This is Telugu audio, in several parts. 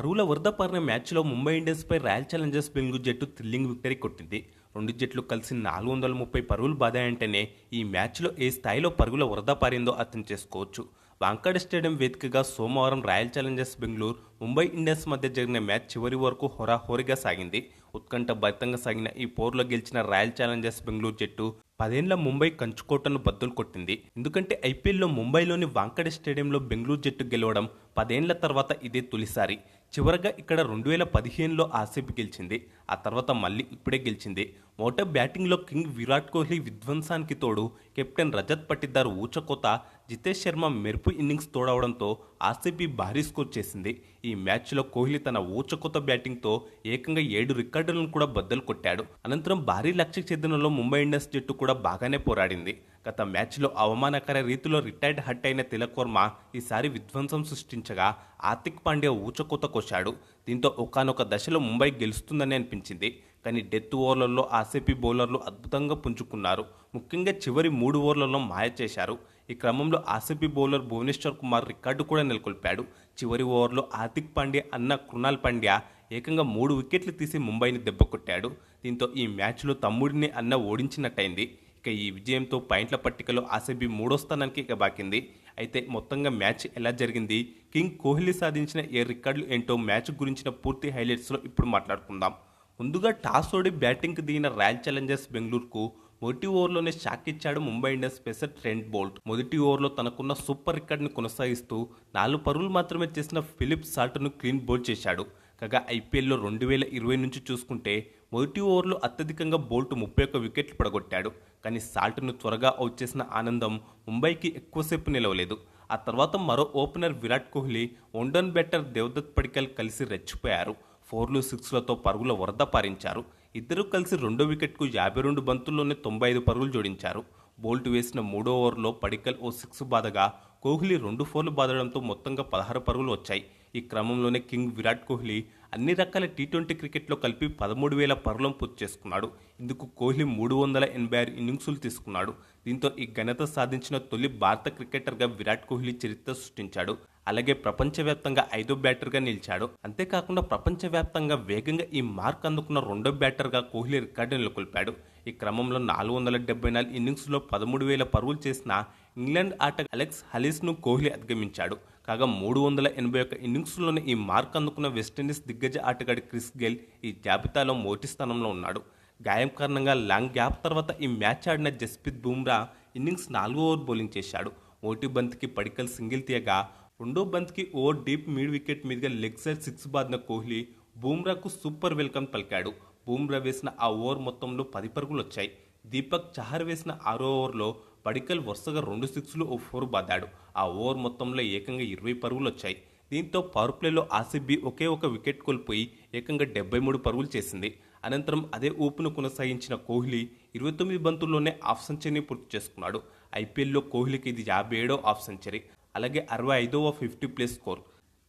పరువుల వరద పారిన మ్యాచ్లో ముంబై ఇండియన్స్పై రాయల్ ఛాలెంజర్స్ బెంగళూరు జట్టు థ్రిల్లింగ్ విక్టరీ కొట్టింది. రెండు జట్లు కలిసి నాలుగు వందల ముప్పై పరుగులు బాదాయంటేనే ఈ మ్యాచ్లో ఏ స్థాయిలో పరుగుల వరద పారిందో అర్థం చేసుకోవచ్చు. వాంకడ స్టేడియం వేదికగా సోమవారం Royal Challengers Bengaluru Mumbai Indians మధ్య జరిగిన మ్యాచ్ చివరి వరకు హోరాహోరీగా సాగింది. ఉత్కంఠ భరితంగా సాగిన ఈ పోరులో గెలిచిన రాయల్ ఛాలెంజర్స్ బెంగళూరు జట్టు పదేండ్ల ముంబై కంచుకోటను బద్దలు కొట్టింది. ఎందుకంటే ఐపీఎల్లో ముంబైలోని వాంకడే స్టేడియంలో బెంగళూరు జట్టు గెలవడం పదేండ్ల తర్వాత ఇదే తొలిసారి. చివరగా ఇక్కడ రెండు వేల పదిహేనులో ఆర్సీపీ గెలిచింది. ఆ తర్వాత మళ్ళీ ఇప్పుడే గెలిచింది. మొదట బ్యాటింగ్లో కింగ్ విరాట్ కోహ్లీ విధ్వంసానికి తోడు కెప్టెన్ రజత్ పట్టిదార్ ఊచకోత జితేష్ శర్మ మెరుపు ఇన్నింగ్స్ తోడవడంతో ఆర్సీబీ భారీ స్కోర్ చేసింది. ఈ మ్యాచ్లో కోహ్లీ తన ఊచకోత బ్యాటింగ్తో ఏకంగా ఏడు రికార్డులను కూడా బద్దలు కొట్టాడు. అనంతరం భారీ లక్ష్య ఛేదనలో ముంబై ఇండియన్స్ జట్టు కూడా బాగానే పోరాడింది. గత మ్యాచ్లో అవమానకర రీతిలో రిటైర్డ్ హట్ అయిన తిలక్ వర్మ ఈసారి విధ్వంసం సృష్టించగా ఆతిక్ పాండ్యా ఊచకూత కొశాడు. దీంతో ఒకానొక దశలో ముంబై గెలుస్తుందని అనిపించింది. కానీ డెత్ ఓవర్లలో ఆర్సీపీ బౌలర్లు అద్భుతంగా పుంజుకున్నారు. ముఖ్యంగా చివరి మూడు ఓవర్లలో మాయ చేశారు. ఈ క్రమంలో RCB bowler Bhuvneshwar Kumar record కూడా నెలకొల్పాడు. చివరి ఓవర్లో ఆతిక్ పాండ్యా అన్న కృణాల్ పాండ్యా ఏకంగా మూడు వికెట్లు తీసి ముంబైని దెబ్బకొట్టాడు దీంతో ఈ మ్యాచ్లో తమ్ముడిని అన్న ఓడించినట్టయింది. ఇక ఈ విజయంతో పాయింట్ల పట్టికలో ఆర్సీబీ మూడో స్థానానికి ఇక బాకింది. అయితే మొత్తంగా మ్యాచ్ ఎలా జరిగింది? కింగ్ కోహ్లీ సాధించిన ఏ రికార్డులు ఏంటో మ్యాచ్ గురించిన పూర్తి హైలైట్స్లో ఇప్పుడు మాట్లాడుకుందాం. ముందుగా టాస్ ఓడి బ్యాటింగ్కి దిగిన రాయల్ ఛాలెంజర్స్ బెంగళూరుకు మొదటి ఓవర్లోనే షాక్ ఇచ్చాడు Mumbai Indians pacer Trent Boult. మొదటి ఓవర్లో తనకున్న సూపర్ రికార్డ్ని కొనసాగిస్తూ నాలుగు పరుగులు మాత్రమే చేసిన ఫిలిప్ సాల్ట్ను క్లీన్ బౌల్ చేశాడు. కాగా ఐపీఎల్లో రెండు వేల ఇరవై నుంచి చూసుకుంటే మొదటి ఓవర్లో అత్యధికంగా బోల్ట్ ముప్పై ఒక్క వికెట్లు పడగొట్టాడు. కానీ సాల్ట్ను త్వరగా అవుట్ చేసిన ఆనందం ముంబైకి ఎక్కువసేపు నిలవలేదు. ఆ తర్వాత మరో opener Virat Kohli one down batter Devdutt Padikkal కలిసి రెచ్చిపోయారు. ఫోర్లు సిక్స్లతో పరుగుల వరద పారించారు. ఇద్దరూ కలిసి రెండో వికెట్కు యాభై రెండు బంతుల్లోనే తొంభై ఐదు పరుగులు జోడించారు. బోల్ట్ వేసిన మూడో ఓవర్లో పడికల్ ఓ సిక్స్ బాధగా కోహ్లీ రెండు ఫోర్లు బాదడంతో మొత్తంగా పదహారు పరుగులు వచ్చాయి. ఈ క్రమంలోనే కింగ్ విరాట్ కోహ్లీ అన్ని రకాల టీ ట్వంటీ క్రికెట్లో కలిపి పదమూడు వేల పరులం పూర్తి చేసుకున్నాడు. ఇందుకు కోహ్లీ మూడు వందల ఎనభై ఆరు ఇన్నింగ్సులు తీసుకున్నాడు. దీంతో ఈ ఘనత సాధించిన తొలి భారత క్రికెటర్గా విరాట్ కోహ్లీ చరిత్ర సృష్టించాడు. అలాగే ప్రపంచవ్యాప్తంగా ఐదో బ్యాటర్గా నిలిచాడు. అంతేకాకుండా ప్రపంచవ్యాప్తంగా వేగంగా ఈ మార్క్ అందుకున్న రెండో బ్యాటర్గా కోహ్లీ రికార్డు నెలకొల్పాడు. ఈ క్రమంలో నాలుగు వందల డెబ్బై నాలుగు ఇన్నింగ్స్లో పదమూడు వేల పరుగులు చేసిన ఇంగ్లాండ్ ఆట అలెక్స్ హలీస్ను కోహ్లీ అధిగమించాడు. కాగా మూడు వందల ఎనభై ఒక్క ఇన్నింగ్స్లోనే ఈ మార్క్ అందుకున్న వెస్టిండీస్ దిగ్గజ ఆటగాడి క్రిస్ గెల్ ఈ జాబితాలో మొదటి స్థానంలో ఉన్నాడు. గాయం కారణంగా లాంగ్ గ్యాప్ తర్వాత ఈ మ్యాచ్ ఆడిన జస్ప్రీత్ బుమ్రా ఇన్నింగ్స్ నాలుగో ఓవర్ బౌలింగ్ చేశాడు. మొదటి బంతికి పడికల్ సింగిల్ తీయగా రెండో బంతికి ఓవర్ డీప్ మిడ్ వికెట్ మీదుగా లెగ్ సైడ్ సిక్స్ బాదిన కోహ్లీ బూమ్రాకు సూపర్ వెల్కమ్ పలికాడు. బూమ్రా వేసిన ఆ ఓవర్ మొత్తంలో పది పరుగులు వచ్చాయి దీపక్ చహర్ వేసిన ఆరో ఓవర్లో పడికల్ వరుసగా రెండు సిక్స్లు ఓ ఫోర్ బాదాడు. ఆ ఓవర్ మొత్తంలో ఏకంగా ఇరవై పరుగులు వచ్చాయి దీంతో పవర్ ప్లేలో ఆర్సీబీ ఒకే ఒక వికెట్ కోల్పోయి ఏకంగా డెబ్బై మూడు పరుగులు చేసింది. అనంతరం అదే ఊపును కొనసాగించిన కోహ్లీ ఇరవై తొమ్మిది బంతుల్లోనే హాఫ్ సెంచరీని పూర్తి చేసుకున్నాడు. ఐపీఎల్లో కోహ్లీకి ఇది యాభై ఏడో హాఫ్ సెంచరీ అలాగే అరవై ఐదవ ఫిఫ్టీ ప్లస్ స్కోర్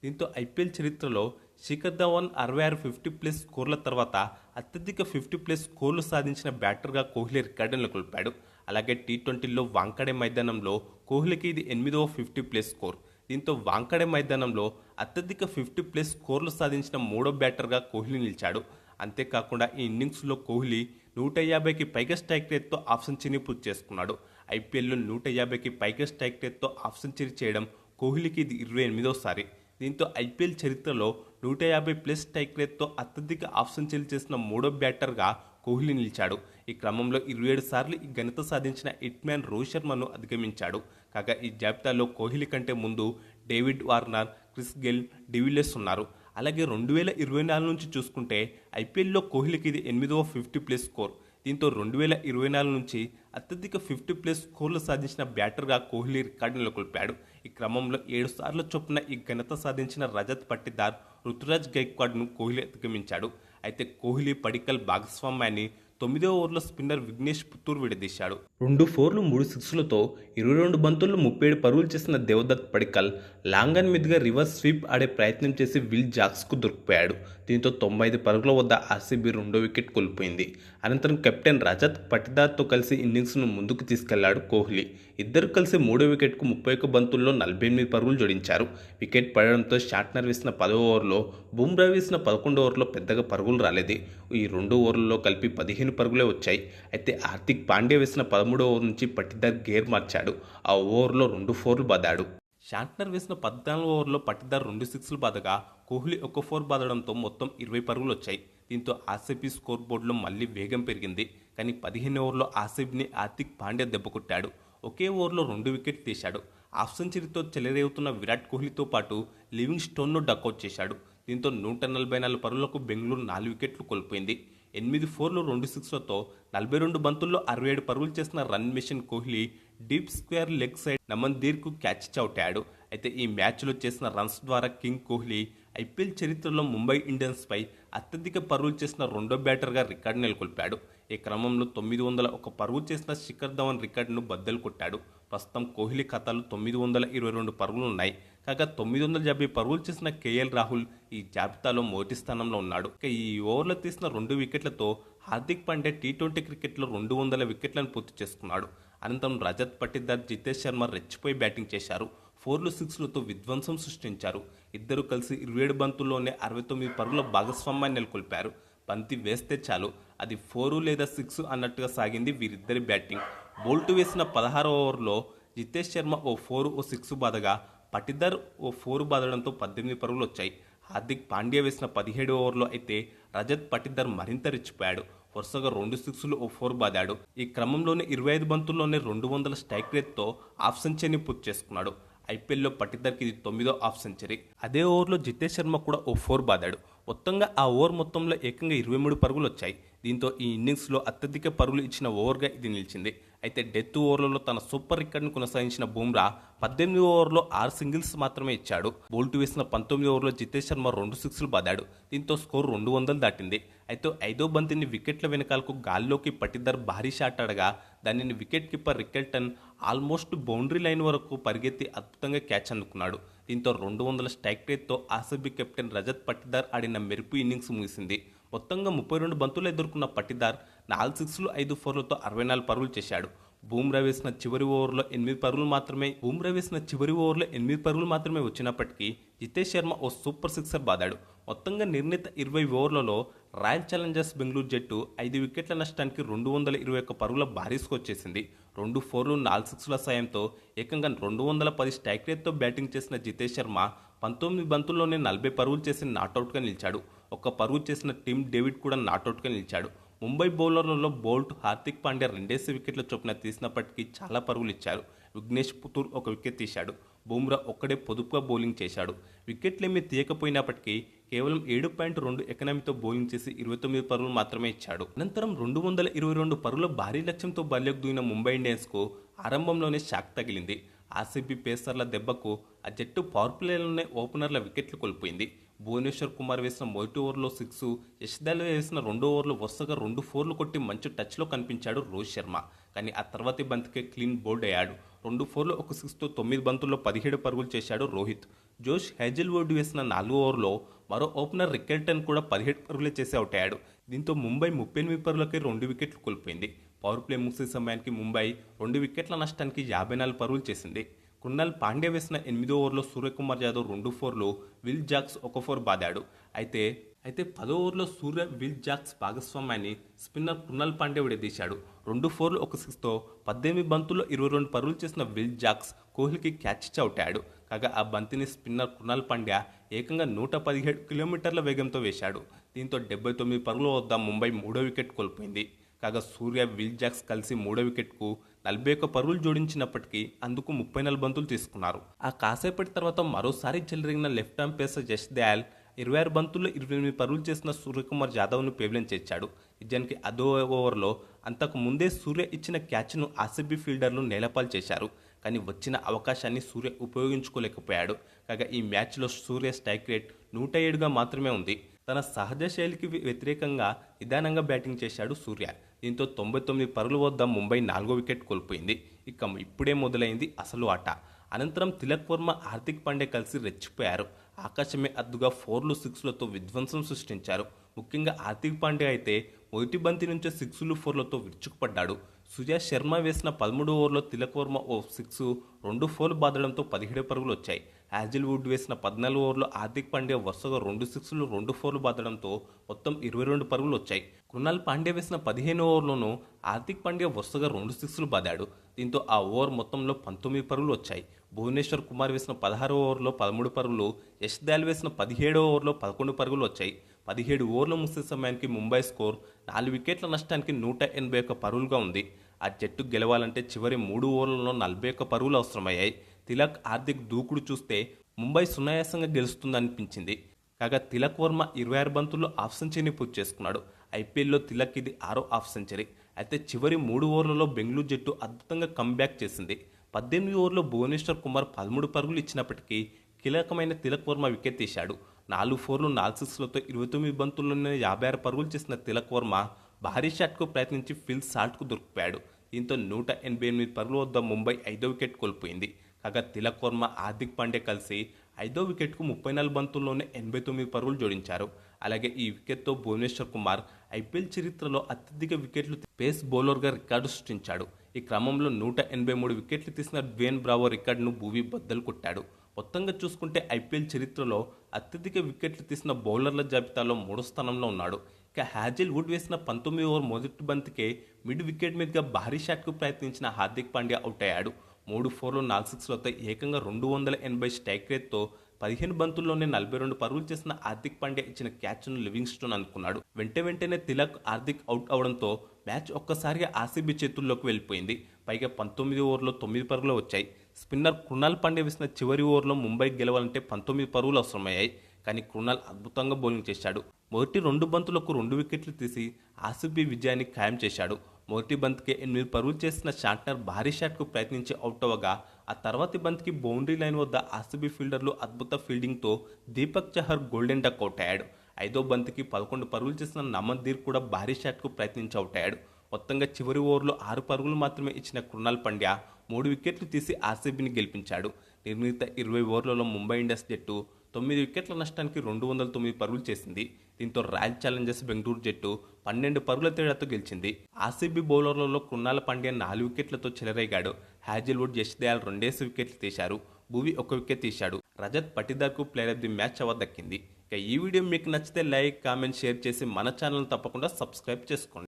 దీంతో ఐపీఎల్ చరిత్రలో శిఖర్ ధవన్ అరవై ఆరు ఫిఫ్టీ ప్లస్ స్కోర్ల తర్వాత అత్యధిక ఫిఫ్టీ ప్లస్ స్కోర్లు సాధించిన బ్యాటర్గా కోహ్లీ రికార్డును కోల్పాడు అలాగే టీ ట్వంటీలో వాంకడే మైదానంలో కోహ్లీకి ఇది ఎనిమిదవ ఫిఫ్టీ ప్లస్ స్కోర్. దీంతో వాంకడే మైదానంలో అత్యధిక ఫిఫ్టీ ప్లస్ స్కోర్లు సాధించిన మూడో బ్యాటర్గా కోహ్లీ నిలిచాడు. అంతేకాకుండా ఈ ఇన్నింగ్స్లో కోహ్లీ నూట యాభైకి పైగా స్ట్రైక్ రేట్తో హాఫ్ సెంచరీని పూర్తి చేసుకున్నాడు. ఐపీఎల్లో నూట యాభైకి పైగా స్ట్రైక్ రేట్తో హాఫ్ సెంచరీ చేయడం కోహ్లీకి ఇది ఇరవై ఎనిమిదోసారి దీంతో ఐపీఎల్ చరిత్రలో నూట యాభై ప్లస్ స్ట్రైక్ రేట్తో అత్యధిక హాఫ్ సెంచరీలు చేసిన మూడో బ్యాటర్గా కోహ్లీ నిలిచాడు. ఈ క్రమంలో ఇరవై ఏడు సార్లు ఈ ఘనత సాధించిన హిట్మ్యాన్ రోహిత్ శర్మను అధిగమించాడు. కాగా ఈ జాబితాలో కోహ్లీ కంటే ముందు David Warner Chris Gayle de Villiers ఉన్నారు. అలాగే రెండు వేల ఇరవై నాలుగు నుంచి చూసుకుంటే ఐపీఎల్లో కోహ్లీకి ఇది ఎనిమిదవ ఫిఫ్టీ ప్లస్ స్కోర్. దీంతో రెండు వేల ఇరవై నాలుగు నుంచి అత్యధిక ఫిఫ్టీ ప్లస్ స్కోర్లు సాధించిన బ్యాటర్గా కోహ్లీ రికార్డును నెలకొల్పాడు. ఈ క్రమంలో ఏడు సార్లు చొప్పున ఈ ఘనత సాధించిన రజత్ పట్టిదార్ రుతురాజ్ గైక్వాడ్ను కోహ్లీ అధిగమించాడు. అయితే కోహ్లీ పడికల్ భాగస్వామ్యాన్ని తొమ్మిదో ఓవర్లో స్పిన్నర్ విఘ్నేష్ పుత్తూరు విడదీశాడు. రెండు ఫోర్లు మూడు సిక్స్లతో ఇరవై రెండు బంతుల్లో ముప్పై ఏడు పరుగులు చేసిన దేవదత్ పడికల్ లాంగన్ మీదుగా రివర్స్ స్వీప్ ఆడే ప్రయత్నం చేసి విల్ జాక్స్కు దొరికిపోయాడు. దీంతో తొంభై ఐదు పరుగుల వద్ద ఆర్సీబీ రెండో వికెట్ కోల్పోయింది. అనంతరం కెప్టెన్ రజత్ పటిదార్తో కలిసి ఇన్నింగ్స్ను ముందుకు తీసుకెళ్ళాడు కోహ్లీ. ఇద్దరు కలిసి మూడో వికెట్కు ముప్పై ఒక్క బంతుల్లో నలభై ఎనిమిది పరుగులు జోడించారు. వికెట్ పడడంతో షాట్నర్ వేసిన పదో ఓవర్లో బుమ్రా వేసిన పదకొండో ఓవర్లో పెద్దగా పరుగులు రాలేదు. ఈ రెండు ఓవర్లలో కలిపి పదిహేను పరుగులే వచ్చాయి. అయితే హార్దిక్ పాండే వేసిన పదమూడో ఓవర్ నుంచి పట్టిదార్ గేర్ మార్చాడు. ఆ ఓవర్లో రెండు ఫోర్లు బాదాడు. షాంట్నర్ వేసిన పద్నాలుగు ఓవర్లో పట్టిదార్ రెండు సిక్స్లు బాదగా కోహ్లీ ఒక ఫోర్ బాదడంతో మొత్తం ఇరవై పరుగులు వచ్చాయి. దీంతో ఆర్సీబీ స్కోర్ బోర్డులో మళ్ళీ వేగం పెరిగింది. కానీ పదిహేను ఓవర్లో ఆర్సీబీని హార్దిక్ పాండ్యా దెబ్బకొట్టాడు ఒకే ఓవర్లో రెండు వికెట్ తీశాడు. హాఫ్ సెంచరీతో చెలరేగుతున్న విరాట్ కోహ్లీతో పాటు లివింగ్ స్టోన్ను డకౌట్ చేశాడు. దీంతో నూట నలభై నాలుగు పరులకు బెంగళూరు నాలుగు వికెట్లు కోల్పోయింది. ఎనిమిది ఫోర్లు రెండు సిక్స్లతో నలభై రెండు బంతుల్లో అరవై ఏడు పరుగులు చేసిన run machine Kohli deep square leg side నమన్దీర్కు catch చౌటాడు. అయితే ఈ మ్యాచ్లో చేసిన రన్స్ ద్వారా కింగ్ కోహ్లీ ఐపీఎల్ చరిత్రలో ముంబై ఇండియన్స్పై అత్యధిక పరుగులు చేసిన రెండో బ్యాటర్గా రికార్డు నెలకొల్పాడు. ఈ క్రమంలో తొమ్మిది వందల ఒక పరుగు చేసిన శిఖర్ ధవన్ రికార్డును బద్దలు కొట్టాడు. ప్రస్తుతం కోహ్లీ ఖాతాలో తొమ్మిది వందల ఇరవై రెండు పరుగులు ఉన్నాయి. కాగా తొమ్మిది వందల యాభై పరుగులు చేసిన కేఎల్ రాహుల్ ఈ జాబితాలో మొదటి స్థానంలో ఉన్నాడు. ఇక ఈ ఓవర్లో తీసిన రెండు వికెట్లతో హార్దిక్ పాండే టీ ట్వంటీ క్రికెట్లో రెండు వందల వికెట్లను పూర్తి చేసుకున్నాడు. అనంతరం రజత్ పట్టిదార్ జితేష్ శర్మ రెచ్చిపోయి బ్యాటింగ్ చేశారు. ఫోర్లు సిక్స్లతో విధ్వంసం సృష్టించారు. ఇద్దరు కలిసి ఇరవై ఏడు బంతుల్లోనే అరవై తొమ్మిది పరుగుల భాగస్వామ్యాన్ని నెలకొల్పారు. బంతి వేస్తే చాలు. అది ఫోరు లేదా సిక్స్ అన్నట్టుగా సాగింది వీరిద్దరి బ్యాటింగ్. బోల్ట్ వేసిన పదహారో ఓవర్లో జితేష్ శర్మ ఓ ఫోరు ఓ సిక్స్ బాధగా పటిదర్ ఓ ఫోరు బాదడంతో పద్దెనిమిది పరుగులు వచ్చాయి హార్దిక్ పాండ్యా వేసిన పదిహేడు ఓవర్లో అయితే రజత్ పటిదర్ మరింత రెచ్చిపోయాడు. వరుసగా రెండు సిక్స్లు ఓ ఫోర్ బాదాడు. ఈ క్రమంలోనే ఇరవై ఐదు బంతుల్లోనే రెండు వందల స్ట్రైక్ రేట్తో హాఫ్ సెంచరీని పూర్తి చేసుకున్నాడు. ఐపీఎల్లో పట్టిద్దరికి ఇది తొమ్మిదో హాఫ్ సెంచరీ. అదే ఓవర్లో జితేష్ శర్మ కూడా ఓ ఫోర్ బాదాడు. మొత్తంగా ఆ ఓవర్ మొత్తంలో ఏకంగా ఇరవై మూడు పరుగులు వచ్చాయి. దీంతో ఈ ఇన్నింగ్స్లో అత్యధిక పరుగులు ఇచ్చిన ఓవర్గా ఇది నిలిచింది. అయితే డెత్ ఓవర్లలో తన సూపర్ రికార్డును కొనసాగించిన బూమ్రా పద్దెనిమిది ఓవర్లో ఆరు సింగిల్స్ మాత్రమే ఇచ్చాడు. బోల్ట్ వేసిన పంతొమ్మిది ఓవర్లో జితేష్ శర్మ రెండు సిక్స్లు బాదాడు. దీంతో స్కోర్ రెండు వందలు దాటింది. అయితే ఐదో బంతిని వికెట్ల వెనకాలకు గాల్లోకి పట్టిద్దరు భారీ షాట్ ఆడగా దానిని wicket keeper Rickelton almost boundary line వరకు పరిగెత్తి అద్భుతంగా క్యాచ్ అందుకున్నాడు. దీంతో రెండు వందల స్ట్రైక్ రేట్తో ఆర్సీబీ కెప్టెన్ రజత్ పట్టిదార్ ఆడిన మెరుపు ఇన్నింగ్స్ ముగిసింది. మొత్తంగా ముప్పై రెండు బంతులు ఎదుర్కొన్న పట్టిదార్ నాలుగు సిక్స్లు ఐదు ఫోర్లతో అరవై నాలుగు పరుగులు చేశాడు. బూమ్రా వేసిన చివరి ఓవర్లో ఎనిమిది పరుగులు మాత్రమే బూమ్రా వేసిన చివరి ఓవర్లో ఎనిమిది పరుగులు మాత్రమే వచ్చినప్పటికీ జితేష్ శర్మ ఓ సూపర్ సిక్సర్ బాదాడు. మొత్తంగా నిర్ణీత ఇరవై ఓవర్లలో రాయల్ ఛాలెంజర్స్ బెంగళూరు జట్టు ఐదు వికెట్ల నష్టానికి రెండు వందల ఇరవై ఒక్క పరుగుల భారీ స్కోర్ చేసింది. రెండు ఫోర్లు నాలుగు సిక్స్ల సాయంతో ఏకంగా రెండు వందల పది స్ట్రైక్ రేట్తో బ్యాటింగ్ చేసిన జితేష్ శర్మ పంతొమ్మిది బంతుల్లోనే నలభై పరుగులు చేసి నాటౌట్గా నిలిచాడు. ఒక్క పరుగు చేసిన టీమ్ డేవిడ్ కూడా నాటౌట్గా నిలిచాడు. ముంబై బౌలర్లలో బోల్ట్ హార్దిక్ పాండ్యా రెండేసి వికెట్ల చొప్పున తీసినప్పటికీ చాలా పరుగులు ఇచ్చారు. విఘ్నేష్ పుతూర్ ఒక వికెట్ తీశాడు. బుమ్రా ఒక్కడే పొదుపుగా బౌలింగ్ చేశాడు. వికెట్లేమీ తీయకపోయినప్పటికీ కేవలం ఏడు పాయింట్ రెండు ఎకనామీతో బౌలింగ్ చేసి ఇరవై తొమ్మిది పరుగులు మాత్రమే ఇచ్చాడు. అనంతరం రెండు వందల ఇరవై రెండు పరుగుల భారీ లక్ష్యంతో బల్లెకు దూయిన ముంబై ఇండియన్స్కు ఆరంభంలోనే షాక్ తగిలింది. ఆర్సీబీ పేసర్ల దెబ్బకు ఆ జట్టు పవర్ ప్లేలోనే ఓపెనర్ల వికెట్లు కోల్పోయింది. భువనేశ్వర్ కుమార్ వేసిన మొదటి ఓవర్లో సిక్స్ యశ్దాల్ వేసిన రెండో ఓవర్లో వరుసగా రెండు ఫోర్లు కొట్టి మంచి టచ్లో కనిపించాడు రోహిత్ శర్మ. కానీ ఆ తర్వాతి బంతికే క్లీన్ బోల్డ్ అయ్యాడు. రెండు ఫోర్లు ఒక సిక్స్తో తొమ్మిది బంతుల్లో పదిహేడు పరుగులు చేశాడు రోహిత్. జోష్ హెజిల్వుడ్ వేసిన నాలుగు ఓవర్లో మరో ఓపెనర్ రికెల్టన్ కూడా పదిహేడు పరుగులే చేసి అవుట్ అయ్యాడు. దీంతో ముంబై ముప్పై ఎనిమిది పరుగులకి రెండు వికెట్లు కోల్పోయింది. పవర్ ప్లే ముగిసే సమయానికి ముంబై రెండు వికెట్ల నష్టానికి యాభై నాలుగు పరుగులు చేసింది. కున్నల్ పాండ్య వేసిన ఎనిమిదో ఓవర్లో సూర్యకుమార్ యాదవ్ రెండు ఫోర్లు విల్ జాక్స్ ఒక ఫోర్ బాదాడు. అయితే అయితే పదో ఓవర్లో సూర్య విల్ జాక్స్ భాగస్వామ్యాన్ని స్పిన్నర్ కున్నల్ పాండే విడదీశాడు. రెండు ఫోర్లు ఒక సిక్స్తో పద్దెనిమిది బంతుల్లో ఇరవై రెండు పరుగులు చేసిన విల్ జాక్స్ కోహ్లీకి క్యాచ్ చౌటాడు. కాగా ఆ బంతిని స్పిన్నర్ కునాల్ పాండ్యా ఏకంగా నూట పదిహేడు కిలోమీటర్ల వేగంతో వేశాడు. దీంతో డెబ్బై తొమ్మిది పరుగుల వద్ద ముంబై మూడో వికెట్ కోల్పోయింది. కాగా సూర్య విల్ జాక్స్ కలిసి మూడో వికెట్కు నలభై ఒక్క పరుగులు జోడించినప్పటికీ అందుకు ముప్పై నాలుగు బంతులు తీసుకున్నారు. ఆ కాసేపటి తర్వాత మరోసారి చెలరిగిన left arm pacer Yash Dayal ఇరవై ఆరు బంతుల్లో ఇరవై ఎనిమిది పరుగులు చేసిన సూర్యకుమార్ యాదవ్ను పేవ్లెన్ చేర్చాడు. నిజానికి అదో ఓవర్లో అంతకు ముందే సూర్య ఇచ్చిన క్యాచ్ను ఆర్సీబీ ఫీల్డర్లు నేలపాలు చేశారు. కానీ వచ్చిన అవకాశాన్ని సూర్య ఉపయోగించుకోలేకపోయాడు. కాగా ఈ మ్యాచ్లో సూర్య స్ట్రైక్ రేట్ నూట ఏడుగా మాత్రమే ఉంది. తన సహజ శైలికి వ్యతిరేకంగా నిదానంగా బ్యాటింగ్ చేశాడు సూర్య. దీంతో తొంభై తొమ్మిది పరుగుల వద్ద ముంబై నాలుగో వికెట్ కోల్పోయింది. ఇక ఇప్పుడే మొదలైంది అసలు ఆట. అనంతరం తిలక్ వర్మ హార్దిక్ పాండే కలిసి రెచ్చిపోయారు. ఆకాశమే అద్దుగా ఫోర్లు సిక్స్లతో విధ్వంసం సృష్టించారు. ముఖ్యంగా హార్దిక్ పాండే అయితే మొదటి బంతి నుంచే సిక్స్లు ఫోర్లతో విరుచుకుపడ్డాడు. సుజా శర్మ వేసిన పదమూడు ఓవర్లో తిలక్ వర్మ ఓ సిక్స్ రెండు ఫోర్లు బాదడంతో పదిహేడు పరుగులు వచ్చాయి. వుడ్ వేసిన పద్నాలుగు ఓవర్లో హార్దిక్ పాండ్యా వరుసగా రెండు సిక్స్లు రెండు ఫోర్లు బాదడంతో మొత్తం ఇరవై రెండు పరుగులు వచ్చాయి. కృణాల్ పాండ్యా వేసిన పదిహేను ఓవర్లోనూ హార్దిక్ పాండ్యా వరుసగా రెండు సిక్స్లు బాదాడు. దీంతో ఆ ఓవర్ మొత్తంలో పంతొమ్మిది పరుగులు వచ్చాయి. భువనేశ్వర్ కుమార్ వేసిన పదహారు ఓవర్లో పదమూడు పరుగులు యశ్ దయాల్ వేసిన పదిహేడో ఓవర్లో పదకొండు పరుగులు వచ్చాయి. పదిహేడు ఓవర్లు ముగిసే సమయానికి ముంబై స్కోర్ నాలుగు వికెట్ల నష్టానికి నూట ఎనభై ఒక్క పరుగులుగా ఉంది. ఆ జట్టు గెలవాలంటే చివరి మూడు ఓవర్లలో నలభై ఒక్క పరుగులు అవసరమయ్యాయి. తిలక్ ఆర్థిక దూకుడు చూస్తే ముంబై సునాయాసంగా గెలుస్తుందనిపించింది. కాగా తిలక్ వర్మ ఇరవై ఆరు బంతుల్లో హాఫ్ సెంచరీని పూర్తి చేసుకున్నాడు. ఐపీఎల్లో తిలక్ ఇది ఆరో హాఫ్ సెంచరీ. అయితే చివరి మూడు ఓవర్లలో బెంగళూరు జట్టు అద్భుతంగా కంబ్యాక్ చేసింది. పద్దెనిమిది ఓవర్లో భువనేశ్వర్ కుమార్ పదమూడు పరుగులు ఇచ్చినప్పటికీ కీలకమైన తిలక్ వర్మ వికెట్ తీశాడు. నాలుగు ఫోర్లు నాలుగు సిక్స్లతో ఇరవై తొమ్మిది బంతుల్లోనే యాభై ఆరు పరుగులు చేసిన తిలక్ వర్మ భారీ షాట్కు ప్రయత్నించి ఫిల్ సాల్ట్కు దొరికిపోయాడు. దీంతో నూట ఎనభై ఎనిమిది పరుగుల వద్ద ముంబై ఐదో వికెట్ కోల్పోయింది. కాగా తిలక్ వర్మ హార్దిక్ పాండే కలిసి ఐదో వికెట్కు ముప్పై నాలుగు బంతుల్లోనే ఎనభై తొమ్మిది పరుగులు జోడించారు. అలాగే ఈ వికెట్తో భువనేశ్వర్ కుమార్ ఐపీఎల్ చరిత్రలో అత్యధిక వికెట్లు పేస్ బౌలర్గా రికార్డు సృష్టించాడు. ఈ క్రమంలో నూట ఎనభై మూడు వికెట్లు తీసిన డ్వేన్ బ్రావో రికార్డును భూవి బద్దలు కొట్టాడు. మొత్తంగా చూసుకుంటే ఐపీఎల్ చరిత్రలో అత్యధిక వికెట్లు తీసిన బౌలర్ల జాబితాలో మూడో స్థానంలో ఉన్నాడు. ఇక హ్యాజిల్ వుడ్ వేసిన పంతొమ్మిది ఓవర్ మొదటి బంతికే మిడ్ వికెట్ మీదుగా భారీ షాట్కు ప్రయత్నించిన హార్దిక్ పాండ్యా అవుట్ అయ్యాడు. మూడు ఫోర్లు నాలుగు సిక్స్లతో ఏకంగా రెండు వందల ఎనభై స్ట్రైక్ రేట్తో పదిహేను బంతుల్లోనే నలభై రెండు పరుగులు చేసిన హార్దిక్ పాండ్యా ఇచ్చిన క్యాచ్ను లివింగ్స్టోన్ అనుకున్నాడు. వెంట వెంటనే తిలక్ హార్దిక్ అవుట్ అవడంతో మ్యాచ్ ఒక్కసారిగా ఆర్సీబీ చేతుల్లోకి వెళ్ళిపోయింది. పైగా పంతొమ్మిది ఓవర్లో తొమ్మిది పరుగులు వచ్చాయి. స్పిన్నర్ కృణాల్ పాండే వేసిన చివరి ఓవర్లో ముంబై గెలవాలంటే పంతొమ్మిది పరుగులు అవసరమయ్యాయి. కానీ కృణాల్ అద్భుతంగా బౌలింగ్ చేశాడు. మొదటి రెండు బంతులకు రెండు వికెట్లు తీసి ఆర్సీబీ విజయాన్ని ఖాయం చేశాడు. మొదటి బంత్కి ఎనిమిది పరుగులు చేసిన షాట్నర్ భారీ షాట్కు ప్రయత్నించి అవుట్ అవ్వగా ఆ తర్వాతి బంత్కి బౌండరీ లైన్ వద్ద ఆర్సీబీ ఫీల్డర్లు అద్భుత ఫీల్డింగ్తో Deepak Chahar golden duck out అయ్యాడు. ఐదో బంతికి పదకొండు పరుగులు చేసిన నమన్ దీర్ కూడా భారీ షాట్కు ప్రయత్నించి అవుట్ అయ్యాడు. మొత్తంగా చివరి ఓవర్లో ఆరు పరుగులు మాత్రమే ఇచ్చిన కృణాల్ పండ్యా మూడు వికెట్లు తీసి ఆర్సీబీని గెలిపించాడు. నిర్ణీత ఇరవై ఓవర్లలో ముంబై ఇండియన్స్ జట్టు తొమ్మిది వికెట్ల నష్టానికి రెండు వందల తొమ్మిది పరుగులు చేసింది. దీంతో రాయల్ ఛాలెంజర్స్ బెంగళూరు జట్టు పన్నెండు పరుగుల తేడాతో గెలిచింది. ఆర్సీబీ బౌలర్లలో కృణాల పాండ్యా నాలుగు వికెట్లతో చెలరేగాడు. హ్యాజిల్వుడ్ యశ్ దయాల్ రెండేసి వికెట్లు తీశారు. భువి ఒక వికెట్ తీశాడు. Rajat పటిదార్కు player of the match award దక్కింది. ఇక ఈ వీడియో మీకు నచ్చితే లైక్ కామెంట్ షేర్ చేసి మన ఛానల్ తప్పకుండా సబ్స్క్రైబ్ చేసుకోండి.